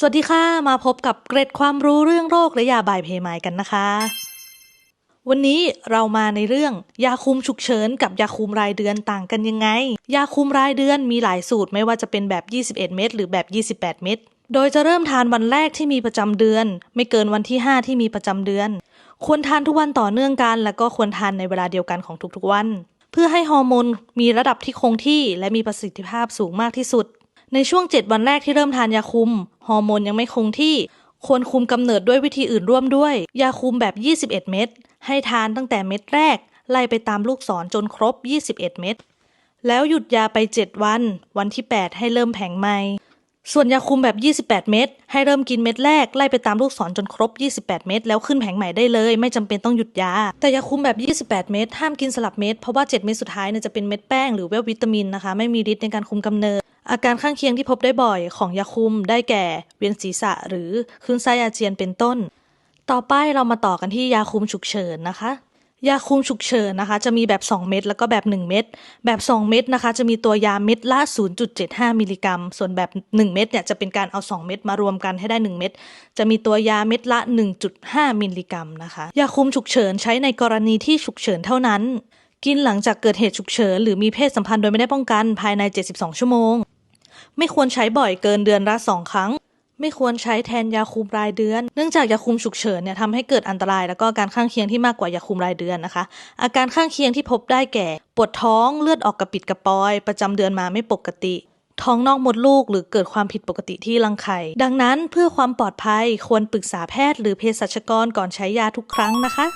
สวัสดีค่ะ มาพบกับเกร็ดความรู้เรื่องโรคและยาบายเพมายกันนะคะ วันนี้เรามาในเรื่อง ยาคุมฉุกเฉินกับยาคุมรายเดือนต่างกันยังไง ยาคุมรายเดือนมีหลายสูตรไม่ว่าจะเป็นแบบ 21 เม็ดหรือแบบ 28 เม็ดโดยจะเริ่มทานวันแรกที่มีประจำเดือน ไม่เกินวันที่ 5 ที่มีประจำเดือน ควรทานทุกวันต่อเนื่องกัน แล้วก็ควรทานในเวลาเดียวกันของทุกๆวัน เพื่อให้ฮอร์โมนมีระดับที่คงที่และมีประสิทธิภาพสูงมากที่สุด ในช่วง 7 วันแรกที่เริ่มทานยาคุม ฮอร์โมนยังไม่คงที่ ควรคุมกำเนิดด้วยวิธีอื่นร่วมด้วย ยาคุมแบบ 21 เม็ดให้ทานตั้งแต่เม็ดแรก ไล่ไปตามลูกศรจนครบ 21 เม็ดแล้วหยุดยาไป 7 วัน วันที่ 8 ให้เริ่มแผงใหม่ ส่วนยาคุมแบบ 28 เม็ดให้เริ่มกินเม็ดแรกไล่ไปตามลูกศรจนครบ 28 เม็ดแล้วขึ้นแผงใหม่ได้เลย ไม่จำเป็นต้องหยุดยา แต่ยาคุมแบบ 28 เม็ดห้ามกินสลับเม็ดเพราะว่า 7 เม็ดสุดท้ายเนี่ยจะเป็นเม็ดแป้งหรือว่าวิตามินนะคะ ไม่มีฤทธิ์ในการคุมกำเนิด อาการข้างเคียงที่พบได้บ่อยของยาคุมได้แก่ เวียนศีรษะหรือคลื่นไส้อาเจียนเป็นต้น ต่อไปเรามาต่อกันที่ยาคุมฉุกเฉินนะคะ ยาคุมฉุกเฉินนะคะ จะมีแบบ 2 เม็ดแล้วก็แบบ 1 เม็ดแบบ 2 เม็ดนะคะ จะมีตัวยาเม็ดละ 0.75 มิลลิกรัม ส่วนแบบ 1 เม็ดเนี่ยจะเป็นการเอา 2 เม็ดมารวมกันให้ได้ 1 เม็ดจะมีตัวยาเม็ดละ 1.5 มิลลิกรัมนะคะยาคุมฉุกเฉินใช้ในกรณีที่ฉุกเฉินเท่านั้น กินหลังจากเกิดเหตุฉุกเฉินหรือมีเพศสัมพันธ์โดยไม่ได้ป้องกันภายใน 72 ชั่วโมง ไม่ควรใช้บ่อยเกินเดือนละสองครั้ง ไม่ควรใช้แทนยาคุมรายเดือน เนื่องจากยาคุมฉุกเฉินเนี่ยทำให้เกิดอันตราย แล้วก็การข้างเคียงที่มากกว่ายาคุมรายเดือนนะคะ อาการข้างเคียงที่พบได้แก่ ปวดท้องเลือดออกกระปิดกระปอย ประจำเดือนมาไม่ปกติ ท้องนอกมดลูกหรือเกิดความผิดปกติที่รังไข่ดังนั้นเพื่อความปลอดภัยควรปรึกษาแพทย์หรือเภสัชกรก่อนใช้ยาทุกครั้งนะคะ